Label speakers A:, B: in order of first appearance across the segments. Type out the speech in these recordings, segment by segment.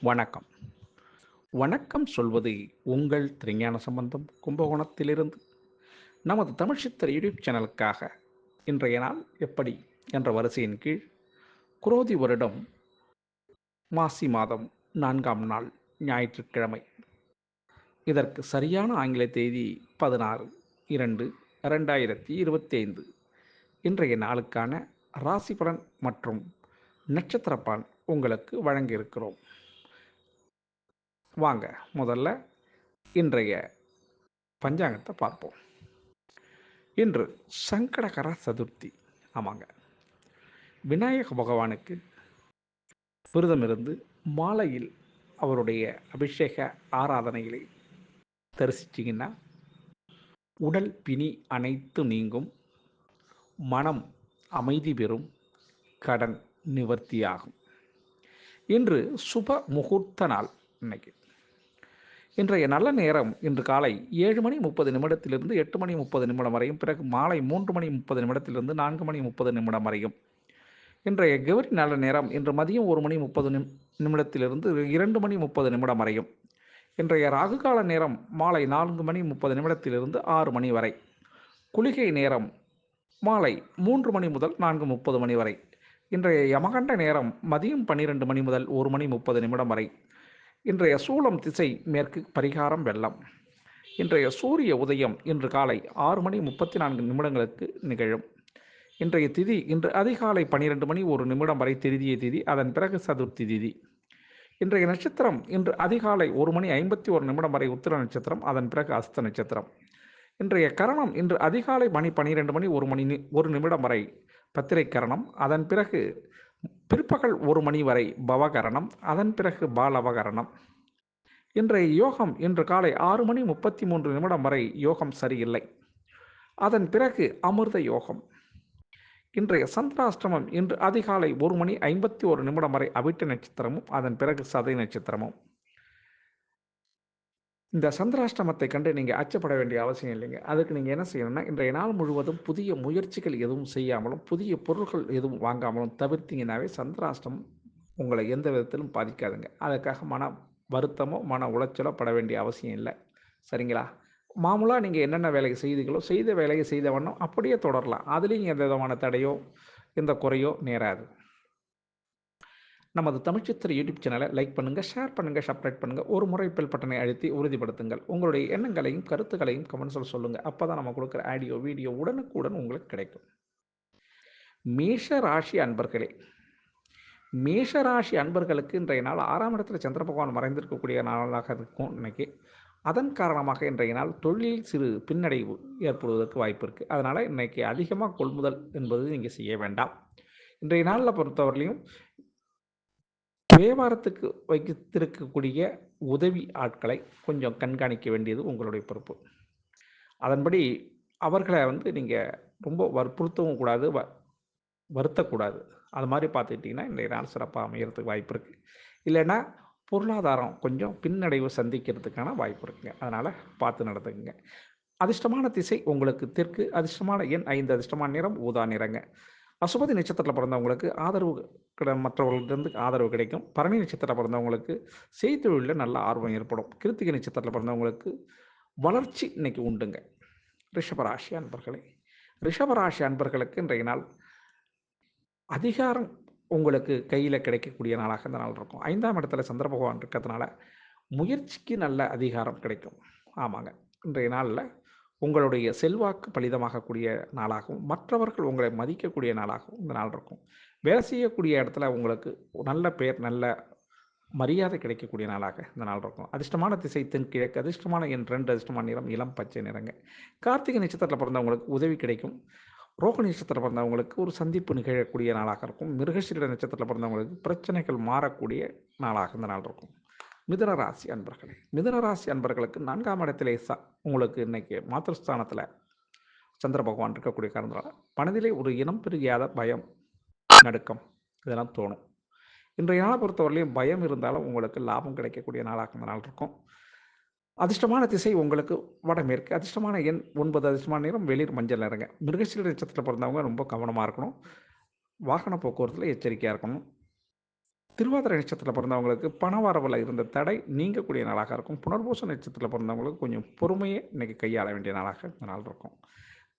A: வணக்கம். வணக்கம் சொல்வது உங்கள் திருஞான சம்பந்தம் கும்பகோணத்திலிருந்து. நமது தமிழ் சித்தர் யூடியூப் சேனலுக்காக இன்றைய நாள் எப்படி என்ற வரிசையின் கீழ் குரோதி வருடம் மாசி மாதம் நான்காம் நாள் ஞாயிற்றுக்கிழமை. இதற்கு சரியான ஆங்கில தேதி பதினாறு இரண்டு ரெண்டாயிரத்தி இருபத்தி ஐந்து இன்றைய நாளுக்கான ராசி பலன் மற்றும் நட்சத்திர பலன் உங்களுக்கு வழங்கியிருக்கிறோம். வாங்க முதல்ல இன்றைய பஞ்சாங்கத்தை பார்ப்போம். இன்று சங்கடகர சதுர்த்தி. ஆமாங்க. விநாயக பகவானுக்கு விரதமிருந்து மாலையில் அவருடைய அபிஷேக ஆராதனைகளை தரிசிச்சிங்கன்னா உடல் பிணி அனைத்து நீங்கும் மனம் அமைதி பெறும் கடன் நிவர்த்தியாகும். இன்று சுப முகூர்த்த நாள் இன்னைக்கு. இன்றைய நல்ல நேரம் இன்று காலை ஏழு மணி முப்பது நிமிடத்திலிருந்து எட்டு மணி முப்பது நிமிடம் வரையும் பிறகு மாலை மூன்று மணி முப்பது நிமிடத்திலிருந்து நான்கு மணி முப்பது நிமிடம் வரையும். இன்றைய கௌரி நல்ல நேரம் இன்று மதியம் ஒரு மணி முப்பது நிம் நிமிடத்திலிருந்து இரண்டு மணி முப்பது நிமிடம் வரையும். இன்றைய ராகுகால நேரம் மாலை நான்கு மணி முப்பது நிமிடத்திலிருந்து ஆறு மணி வரை. குளிகை நேரம் மாலை மூன்று மணி முதல் நான்கு முப்பது மணி வரை. இன்றைய யமகண்ட நேரம் மதியம் பன்னிரெண்டு மணி முதல் ஒரு மணி முப்பது நிமிடம் வரை. இன்றைய சூளம் திசை மேற்கு பரிகாரம் வெள்ளம். இன்றைய சூரிய உதயம் இன்று காலை ஆறு மணி முப்பத்தி நான்கு நிமிடங்களுக்கு நிகழும். இன்றைய திதி இன்று அதிகாலை பன்னிரெண்டு மணி ஒரு நிமிடம் வரை திருதிய திதி அதன் பிறகு சதுர்த்தி திதி. இன்றைய நட்சத்திரம் இன்று அதிகாலை ஒரு மணி ஐம்பத்தி ஒரு நிமிடம் வரை உத்திர நட்சத்திரம் அதன் பிறகு அஸ்த நட்சத்திரம். இன்றைய கரணம் இன்று அதிகாலை மணி பன்னிரெண்டு மணி ஒரு மணி ஒரு நிமிடம் வரை பத்திரை கரணம் அதன் பிறகு பிற்பகல் ஒரு மணி வரை பவகரணம் அதன் பிறகு பாலவகரணம் இன்றைய யோகம் இன்று காலை ஆறு மணி முப்பத்தி மூன்று நிமிடம் வரை யோகம் சரியில்லை. அதன் பிறகு அமிர்த யோகம். இன்றைய சந்திராஷ்டிரமம் இன்று அதிகாலை ஒரு மணி ஐம்பத்தி ஒரு நிமிடம் வரை அவிட்ட நட்சத்திரமும் அதன் பிறகு சதை நட்சத்திரமும். இந்த சந்திராஷ்டமத்தை கண்டு நீங்கள் அச்சப்பட வேண்டிய அவசியம் இல்லைங்க. அதுக்கு நீங்கள் என்ன செய்யணும்னா இன்றைய நாள் முழுவதும் புதிய முயற்சிகள் எதுவும் செய்யாமலும் புதிய பொருட்கள் எதுவும் வாங்காமலும் தவிர்த்திங்கனாவே சந்திராஷ்டம் உங்களை எந்த விதத்திலும் பாதிக்காதுங்க. அதுக்காக மன வருத்தமோ மன உளைச்சலோ பட வேண்டிய அவசியம் இல்லை. சரிங்களா? மாமூலாக நீங்கள் என்னென்ன வேலையை செய்தீங்களோ செய்த வேலையை செய்த வண்ணம் அப்படியே தொடரலாம். அதுலேயும் எந்த விதமான தடையோ எந்த குறையோ நேராது. நமது தமிழ்ச்சித்திர யூடியூப் சேனலை லைக் பண்ணுங்கள் ஷேர் பண்ணுங்கள் சப்ஸ்கிரைப் பண்ணுங்கள் ஒரு முறை பெல் பட்டனை அழுத்தி உறுதிப்படுத்துங்கள். உங்களுடைய எண்ணங்களையும் கருத்துக்களையும் கமெண்ட்ஸில் சொல்லுங்கள் அப்போ தான் நம்ம கொடுக்குற ஆடியோ வீடியோ உடனுக்குடன் உங்களுக்கு கிடைக்கும். மேஷ ராசி அன்பர்களே மேஷ ராசி அன்பர்களுக்கு இன்றைய நாள் ஆறாம் இடத்துல சந்திர பகவான் மறைந்திருக்கக்கூடிய நாளாக இருக்கும் இன்னைக்கு. அதன் காரணமாக இன்றைய நாள் தொழிலில் சிறு பின்னடைவு ஏற்படுவதற்கு வாய்ப்பு இருக்குது அதனால் இன்றைக்கி அதிகமாக கொள்முதல் என்பது நீங்கள் செய்ய வேண்டாம். இன்றைய நாளில் பொறுத்தவரையிலையும் வியாபாரத்துக்கு வைத்திருக்கக்கூடிய உதவி ஆட்களை கொஞ்சம் கண்காணிக்க வேண்டியது உங்களுடைய பொறுப்பு. அதன்படி அவர்களை வந்து நீங்கள் ரொம்ப வற்புறுத்தவும் கூடாது வ வருத்தக்கூடாது. அது மாதிரி பார்த்துக்கிட்டிங்கன்னா இன்றைய நாள் சிறப்பாக அமையறதுக்கு வாய்ப்பு இருக்குது இல்லைன்னா பொருளாதாரம் கொஞ்சம் பின்னடைவு சந்திக்கிறதுக்கான வாய்ப்பு இருக்குங்க. அதனால் பார்த்து நடந்துக்குங்க. அதிர்ஷ்டமான திசை உங்களுக்கு தெற்கு அதிர்ஷ்டமான எண் ஐந்து அதிர்ஷ்டமான நிறம் ஊதா நிறங்க. அசுபதி நட்சத்திரத்தில் பிறந்தவங்களுக்கு ஆதரவு கிட மற்றவர்களிருந்து ஆதரவு கிடைக்கும். பரணி நட்சத்திரத்தில் பிறந்தவங்களுக்கு செய்தொழிலில் நல்ல ஆர்வம் ஏற்படும். கிருத்திகை நட்சத்திரத்தில் பிறந்தவங்களுக்கு வளர்ச்சி இன்னைக்கு உண்டுங்க. ரிஷபராசி அன்பர்களே ரிஷபராசி அன்பர்களுக்கு இன்றைய நாள் அதிகாரம் உங்களுக்கு கையில் கிடைக்கக்கூடிய நாளாக இந்த நாள் இருக்கும். ஐந்தாம் இடத்துல சந்திர பகவான் இருக்கிறதுனால முயற்சிக்கு நல்ல அதிகாரம் கிடைக்கும். ஆமாங்க. இன்றைய நாளில் உங்களுடைய செல்வாக்கு பலிதமாகக்கூடிய நாளாகவும் மற்றவர்கள் உங்களை மதிக்கக்கூடிய நாளாகவும் இந்த நாள் இருக்கும். வேலை செய்யக்கூடிய இடத்துல உங்களுக்கு நல்ல பேர் நல்ல மரியாதை கிடைக்கக்கூடிய நாளாக இந்த நாள் இருக்கும். அதிர்ஷ்டமான திசை தென்கிழக்கு அதிர்ஷ்டமான என் ரெண்டு அதிர்ஷ்டமான நிறம் இளம் பச்சை நிறங்க. கார்த்திகை நட்சத்திரத்தில் பிறந்தவங்களுக்கு உதவி கிடைக்கும். ரோக நட்சத்திரத்தில் பிறந்தவங்களுக்கு ஒரு சந்திப்பு நிகழக்கூடிய நாளாக இருக்கும். மிருகசீர நட்சத்திரத்தில் பிறந்தவங்களுக்கு பிரச்சனைகள் மாறக்கூடிய நாளாக இந்த நாள் இருக்கும். மிதன ராசி அன்பர்களே மிதன ராசி அன்பர்களுக்கு நான்காம் இடத்திலே ச உங்களுக்கு இன்னைக்கு மாத்திருஸ்தானத்தில் சந்திர பகவான் இருக்கக்கூடிய காரணத்தினால மனதிலே ஒரு இனம் பெருகியாத பயம் நடுக்கம் இதெல்லாம் தோணும். இன்றைய நாளை பொறுத்தவரையிலையும் பயம் இருந்தாலும் உங்களுக்கு லாபம் கிடைக்கக்கூடிய நாளாக இந்த நாள் இருக்கும். அதிர்ஷ்டமான திசை உங்களுக்கு வடமேற்கு அதிர்ஷ்டமான எண் ஒன்பது அதிர்ஷ்டமான நேரம் வெளிர் மஞ்சள் நிறங்க. மிருகசீல நட்சத்திரத்தில் பிறந்தவங்க ரொம்ப கவனமாக இருக்கணும். வாகன போக்குவரத்தில் எச்சரிக்கையாக இருக்கணும். திருவாதிரை நட்சத்திரத்தில் பிறந்தவங்களுக்கு பண வரவில் இருந்த தடை நீங்கக்கூடிய நாளாக இருக்கும். புனர்பூச நட்சத்திரத்தில் பிறந்தவங்களுக்கு கொஞ்சம் பொறுமையை இன்றைக்கி கையாள வேண்டிய நாளாக இந்த நாள் இருக்கும்.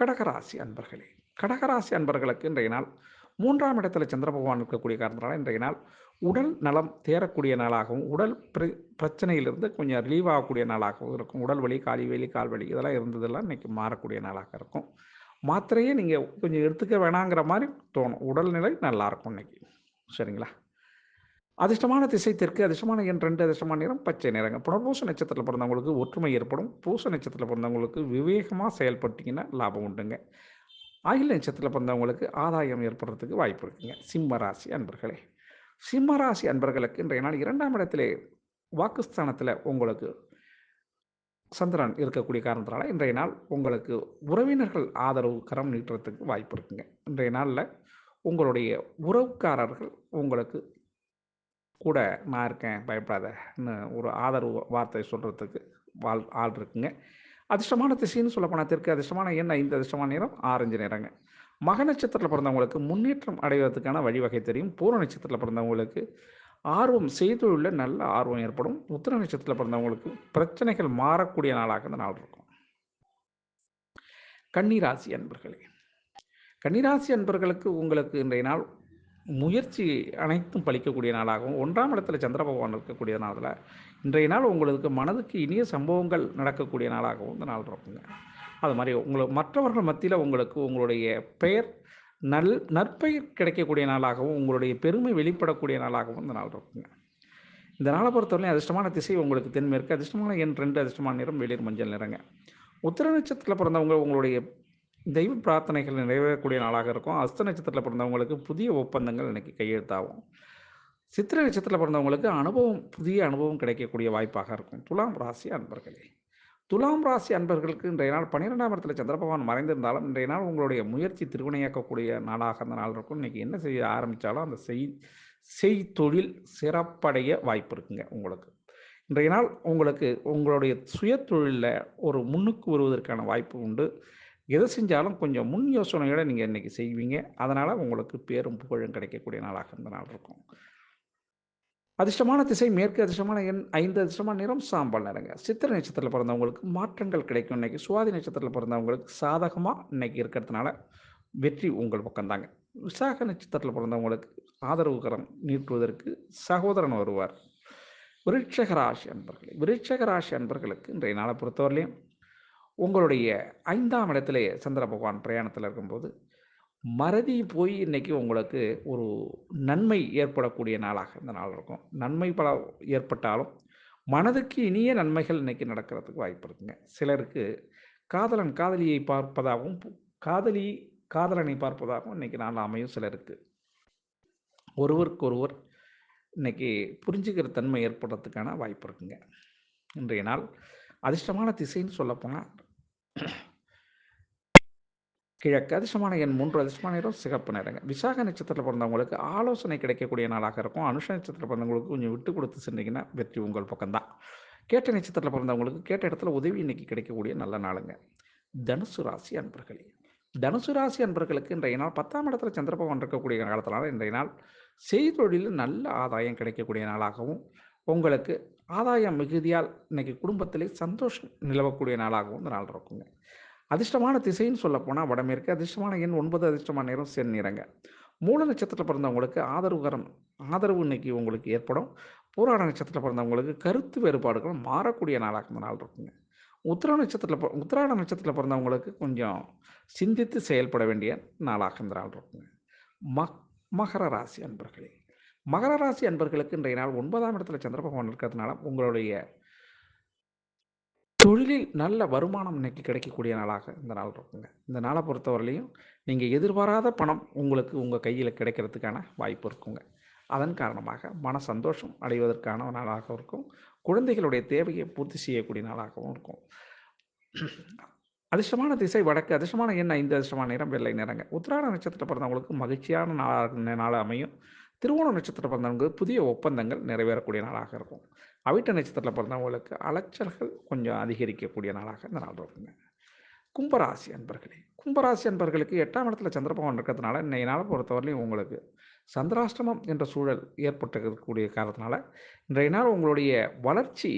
A: கடகராசி அன்பர்களே கடகராசி அன்பர்களுக்கு இன்றைய நாள் மூன்றாம் இடத்துல சந்திர பகவான் இருக்கக்கூடிய காரணத்தினால இன்றைய நாள் உடல் நலம் தேரக்கூடிய நாளாகவும் உடல் பிர பிரச்சனையிலிருந்து கொஞ்சம் ரிலீவ் ஆகக்கூடிய நாளாகவும் இருக்கும். உடல் வலி காலி வலி கால் வலி இதெல்லாம் இருந்ததெல்லாம் இன்றைக்கி மாறக்கூடிய நாளாக இருக்கும். மாத்திரையே நீங்கள் கொஞ்சம் எடுத்துக்க வேணாங்கிற மாதிரி தோணும். உடல்நிலை நல்லாயிருக்கும் இன்றைக்கி சரிங்களா? அதிர்ஷ்டமான திசை தெற்கு அதிர்ஷ்டமான எண் ரெண்டு அதிர்ஷ்டமான நிறம் பச்சை நிறங்க. புனர்பூச நட்சத்திரத்தில் பிறந்தவங்களுக்கு ஒற்றுமை ஏற்படும். பூச நட்சத்திரத்தில் பிறந்தவங்களுக்கு விவேகமாக செயல்பட்டிங்கன்னா லாபம் உண்டுங்க. ஆகில நட்சத்திரத்தில் பிறந்தவங்களுக்கு ஆதாயம் ஏற்படுறதுக்கு வாய்ப்பு இருக்குங்க. சிம்ம ராசி அன்பர்களே. சிம்ம ராசி அன்பர்களுக்கு இன்றைய நாள் இரண்டாம் இடத்திலே வாக்குஸ்தானத்தில் உங்களுக்கு சந்திரன் இருக்கக்கூடிய காரணத்தினால இன்றைய நாள் உங்களுக்கு உறவினர்கள் ஆதரவு கரம் நீட்டுறதுக்கு வாய்ப்பு இருக்குங்க. இன்றைய நாளில் உங்களுடைய உறவுக்காரர்கள் உங்களுக்கு கூட நான் இருக்கேன் பயப்படாதன்னு ஒரு ஆதரவு வார்த்தை சொல்கிறதுக்கு வாழ் ஆள் இருக்குங்க. அதிர்ஷ்டமான திசைன்னு சொல்லப்போனால் தெற்கு அதிர்ஷ்டமான என்ன இந்த அதிர்ஷ்டமான நேரம் ஆரஞ்சு நிறங்க. மக நட்சத்திரத்தில் பிறந்தவங்களுக்கு முன்னேற்றம் அடைவதற்கான வழிவகை தெரியும். பூர்வ நட்சத்திரத்தில் பிறந்தவங்களுக்கு ஆர்வம் செய்தொழில நல்ல ஆர்வம் ஏற்படும். உத்திர நட்சத்திரத்தில் பிறந்தவங்களுக்கு பிரச்சனைகள் மாறக்கூடிய நாளாக இந்த நாள் இருக்கும். கன்னிராசி அன்பர்களே கன்னிராசி அன்பர்களுக்கு உங்களுக்கு இன்றைய நாள் முயற்சி அனைத்தும் பலிக்கக்கூடிய நாளாகவும் ஒன்றாம் இடத்துல சந்திர பகவான் இருக்கக்கூடிய நாளில் இன்றைய நாள் உங்களுக்கு மனதுக்கு இனிய சம்பவங்கள் நடக்கக்கூடிய நாளாகவும் இந்த நாள் இருக்குங்க. அது மாதிரி உங்களுக்கு மற்றவர்கள் மத்தியில் உங்களுக்கு உங்களுடைய பெயர் நல் நற்பெயர் கிடைக்கக்கூடிய நாளாகவும் உங்களுடைய பெருமை வெளிப்படக்கூடிய நாளாகவும் இந்த நாள் இருக்குங்க. இந்த நாளை பொறுத்தவரையும் அதிர்ஷ்டமான திசை உங்களுக்கு தென்மேற்கு அதிர்ஷ்டமான எண் ரெண்டு அதிர்ஷ்டமான நிறம் வெளிர் மஞ்சள் நிறங்க. உத்திர நட்சத்திரத்தில் பிறந்தவங்க உங்களுடைய தெய்வ பிரார்த்தனைகள் நிறைவேறக்கூடிய நாளாக இருக்கும். அஸ்த நட்சத்திரத்தில் பிறந்தவங்களுக்கு புதிய ஒப்பந்தங்கள் இன்றைக்கி கையெழுத்தாகும். சித்திரை நட்சத்திரத்தில் பிறந்தவங்களுக்கு அனுபவம் புதிய அனுபவம் கிடைக்கக்கூடிய வாய்ப்பாக இருக்கும். துலாம் ராசி அன்பர்களே துலாம் ராசி அன்பர்களுக்கு இன்றைய நாள் பன்னிரெண்டாம் இடத்துல சந்திரபகவான் மறைந்திருந்தாலும் இன்றைய நாள் உங்களுடைய முயற்சி திருவினையாக்கக்கூடிய நாளாக அந்த நாள் இருக்கும். இன்றைக்கி என்ன செய்ய ஆரம்பித்தாலும் அந்த செய் செய் தொழில் சிறப்படைய வாய்ப்பு இருக்குங்க உங்களுக்கு. இன்றைய நாள் உங்களுக்கு உங்களுடைய சுய தொழிலில் ஒரு முன்னுக்கு வருவதற்கான வாய்ப்பு உண்டு. எதை செஞ்சாலும் கொஞ்சம் முன் யோசனையோடு நீங்கள் இன்றைக்கி செய்வீங்க. அதனால் உங்களுக்கு பேரும் புகழும் கிடைக்கக்கூடிய நாளாக இந்த நாள் இருக்கும். அதிர்ஷ்டமான திசை மேற்கு அதிர்ஷ்டமான எண் ஐந்து அதிர்ஷ்டமான நிறம் சாம்பல் நிறங்க. சித்திரை நட்சத்திரத்தில் பிறந்தவங்களுக்கு மாற்றங்கள் கிடைக்கும் இன்றைக்கி சுவாதி நட்சத்திரத்தில் பிறந்தவங்களுக்கு சாதகமாக இன்னைக்கு இருக்கிறதுனால வெற்றி உங்கள் பக்கம்தாங்க. விசாக நட்சத்திரத்தில் பிறந்தவங்களுக்கு ஆதரவுகரம் நீட்டுவதற்கு சகோதரன் வருவார் விருட்சக ராசி அன்பர்களே. விருட்சக ராசி அன்பர்களுக்கு இன்றைய நாளை பொறுத்தவரையிலையும் உங்களுடைய ஐந்தாம் இடத்துல சந்திர பகவான் பிரயாணத்தில் இருக்கும்போது மறதி போய் இன்றைக்கி உங்களுக்கு ஒரு நன்மை ஏற்படக்கூடிய நாளாக இந்த நாள் இருக்கும். நன்மை பல ஏற்பட்டாலும் மனதுக்கு இனிய நன்மைகள் இன்னைக்கு நடக்கிறதுக்கு வாய்ப்பு இருக்குங்க. சிலருக்கு காதலன் காதலியை பார்ப்பதாகவும் காதலி காதலனை பார்ப்பதாகவும் இன்னைக்கு நாள் அமையும் சிலருக்கு. ஒருவருக்கு ஒருவர் இன்னைக்கு புரிஞ்சுக்கிற தன்மை ஏற்படுறதுக்கான வாய்ப்பு இருக்குங்க. இன்றைய நாள் அதிர்ஷ்டமான திசைன்னு சொல்லப்போனால் கிழக்கு அதிர்ஷ்டமான எண் மூன்று அதிர்ஷ்டமான நிறம் சிகப்பு நிறங்க. விசாக நட்சத்திரத்தில் பிறந்தவங்களுக்கு ஆலோசனை கிடைக்கக்கூடிய நாளாக இருக்கும். அனுஷ நட்சத்திரத்தில் பிறந்தவங்களுக்கு கொஞ்சம் விட்டு கொடுத்து சென்றீங்கன்னா வெற்றி உங்கள் பக்கம்தான். கேட்ட நட்சத்திரத்தில் பிறந்தவங்களுக்கு கேட்ட இடத்துல உதவி இன்னைக்கு கிடைக்கக்கூடிய நல்ல நாளுங்க. தனுசு ராசி அன்பர்களே. தனுசு ராசி அன்பர்களுக்கு இன்றைய நாள் பத்தாம் இடத்துல சந்திர பகவான் இருக்கக்கூடிய காலத்தினால இன்றைய நாள் செய்தொழிலில் நல்ல ஆதாயம் கிடைக்கக்கூடிய நாளாகவும் உங்களுக்கு ஆதாயம் மிகுதியால் இன்னைக்கு குடும்பத்திலே சந்தோஷம் நிலவக்கூடிய நாளாகவும் இந்த நாள் இருக்குங்க. அதிர்ஷ்டமான திசைன்னு சொல்லப்போனால் வடமேற்கு அதிர்ஷ்டமான எண் ஒன்பது அதிர்ஷ்டமான நேரம் செந்நிறங்க மூல நட்சத்திரத்தில் பிறந்தவங்களுக்கு ஆதரவுகரம் ஆதரவு இன்னைக்கு உங்களுக்கு ஏற்படும். போராட நட்சத்திரத்தில் பிறந்தவங்களுக்கு கருத்து வேறுபாடுகள் மாறக்கூடிய நாளாக இந்த நாள் இருக்குங்க. உத்திரா நட்சத்திரத்தில் உத்திராட நட்சத்திரத்தில் பிறந்தவங்களுக்கு கொஞ்சம் சிந்தித்து செயல்பட வேண்டிய நாளாக இந்த நாள் இருக்குங்க. மக் மகர ராசி அன்பர்களே மகர ராசி அன்பர்களுக்கு இன்றைய நாள் ஒன்பதாம் இடத்துல சந்திர பகவான் இருக்கிறதுனால உங்களுடைய தொழிலில் நல்ல வருமானம் இன்னைக்கு கிடைக்கக்கூடிய நாளாக இந்த நாள் இருக்குங்க. இந்த நாளை பொறுத்தவரையிலையும் நீங்கள் எதிர்பாராத பணம் உங்களுக்கு உங்கள் கையில் கிடைக்கிறதுக்கான வாய்ப்பு இருக்குங்க. அதன் காரணமாக மன சந்தோஷம் அடைவதற்கான நாளாக இருக்கும். குழந்தைகளுடைய தேவையை பூர்த்தி செய்யக்கூடிய நாளாகவும் இருக்கும். அதிர்ஷ்டமான திசை வடக்கு அதிர்ஷ்டமான எண் ஐந்து அதிர்ஷ்டமான நிறம் வெள்ளை நேரங்க உத்திராட நட்சத்திரத்தில் பிறந்தவங்களுக்கு மகிழ்ச்சியான நாளாக நாள் அமையும். திருவோண நட்சத்திரம் பிறந்தவங்க புதிய ஒப்பந்தங்கள் நிறைவேறக்கூடிய நாளாக இருக்கும். அவிட்ட நட்சத்திரத்தில் பிறந்தவங்களுக்கு அலைச்சல்கள் கொஞ்சம் அதிகரிக்கக்கூடிய நாளாக இந்த நாள் இருக்குங்க. கும்பராசி அன்பர்களே கும்பராசி அன்பர்களுக்கு எட்டாம் இடத்துல சந்திரபவன் இருக்கிறதுனால இன்றைய நாளை பொறுத்தவரையிலையும் உங்களுக்கு சந்திராஷ்டமம் என்ற சூழல் ஏற்பட்டிருக்கக்கூடிய காரணத்தினால இன்றைய நாள் உங்களுடைய வளர்ச்சி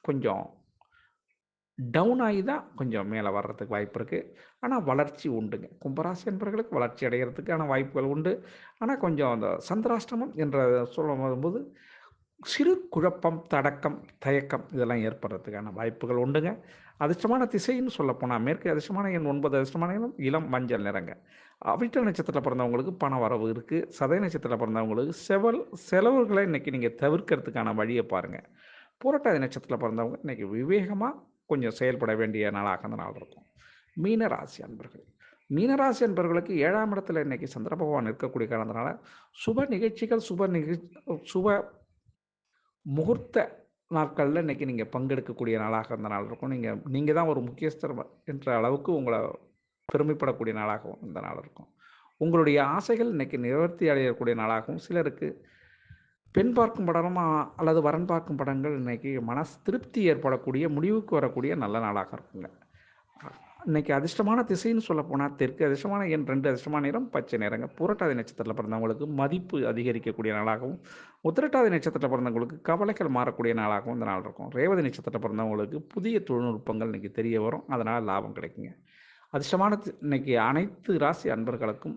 A: கொஞ்சம் டவுன் ஆகி தான் கொஞ்சம் மேலே வர்றதுக்கு வாய்ப்பு இருக்குது ஆனால் வளர்ச்சி உண்டுங்க. கும்பராசி என்பவர்களுக்கு வளர்ச்சி அடைகிறதுக்கான வாய்ப்புகள் உண்டு. ஆனால் கொஞ்சம் அந்த சந்திராஷ்டமம் என்ற சொல்லும் போது சிறு குழப்பம் தடக்கம் தயக்கம் இதெல்லாம் ஏற்படுறதுக்கான வாய்ப்புகள் உண்டுங்க. அதிர்ஷ்டமான திசைன்னு சொல்லப்போனால் மேற்கு அதிர்ஷ்டமான எண் ஒன்பது அதிர்ஷ்டமான எண் இளம் மஞ்சள் நிறங்க. அவிட்ட நட்சத்திரத்தில் பிறந்தவங்களுக்கு பண வரவு இருக்குது சதய நட்சத்திரத்தில் பிறந்தவங்களுக்கு செவல் செலவுகளை இன்றைக்கி நீங்கள் தவிர்க்கிறதுக்கான வழியை பாருங்கள் புரட்டாதி நட்சத்திரத்தில் பிறந்தவங்க இன்றைக்கி விவேகமாக கொஞ்சம் செயல்பட வேண்டிய நாளாக அந்த நாள் இருக்கும். மீனராசி அன்பர்கள். மீனராசி அன்பர்களுக்கு ஏழாம் இடத்துல இன்னைக்கு சந்திர பகவான் இருக்கக்கூடிய காரணத்தினால சுப நிகழ்ச்சிகள் சுப நிகழ்ச்சி சுப முகூர்த்த நாட்களில் இன்றைக்கி நீங்கள் பங்கெடுக்கக்கூடிய நாளாக அந்த நாள் இருக்கும். நீங்கள் நீங்கள் தான் ஒரு முக்கியஸ்தர் என்ற அளவுக்கு உங்களை பெருமைப்படக்கூடிய நாளாகவும் இந்த நாள் இருக்கும். உங்களுடைய ஆசைகள் இன்றைக்கி நிவர்த்தி அடையக்கூடிய நாளாகவும் சிலருக்கு பெண் பார்க்கும் படமா அல்லது வரன் பார்க்கும் படங்கள் இன்றைக்கி மனசு திருப்தி ஏற்படக்கூடிய முடிவுக்கு வரக்கூடிய நல்ல நாளாக இருக்குங்க. இன்றைக்கி அதிர்ஷ்டமான திசைன்னு சொல்ல போனால் தெற்கு அதிர்ஷ்டமான எண் ரெண்டு அதிர்ஷ்டமான நேரம் பச்சை நேரங்க புரட்டாதி நட்சத்திரத்தில் பிறந்தவங்களுக்கு மதிப்பு அதிகரிக்கக்கூடிய நாளாகவும் உத்திரட்டாதி நட்சத்திரத்தில் பிறந்தவங்களுக்கு கவலைகள் மாறக்கூடிய நாளாகவும் இந்த நாள் இருக்கும். ரேவதி நட்சத்திரத்தில் பிறந்தவங்களுக்கு புதிய தொழில்நுட்பங்கள் இன்றைக்கி தெரிய வரும். அதனால் லாபம் கிடைக்குங்க. அதிர்ஷ்டமான இன்னைக்கு அனைத்து ராசி அன்பர்களுக்கும்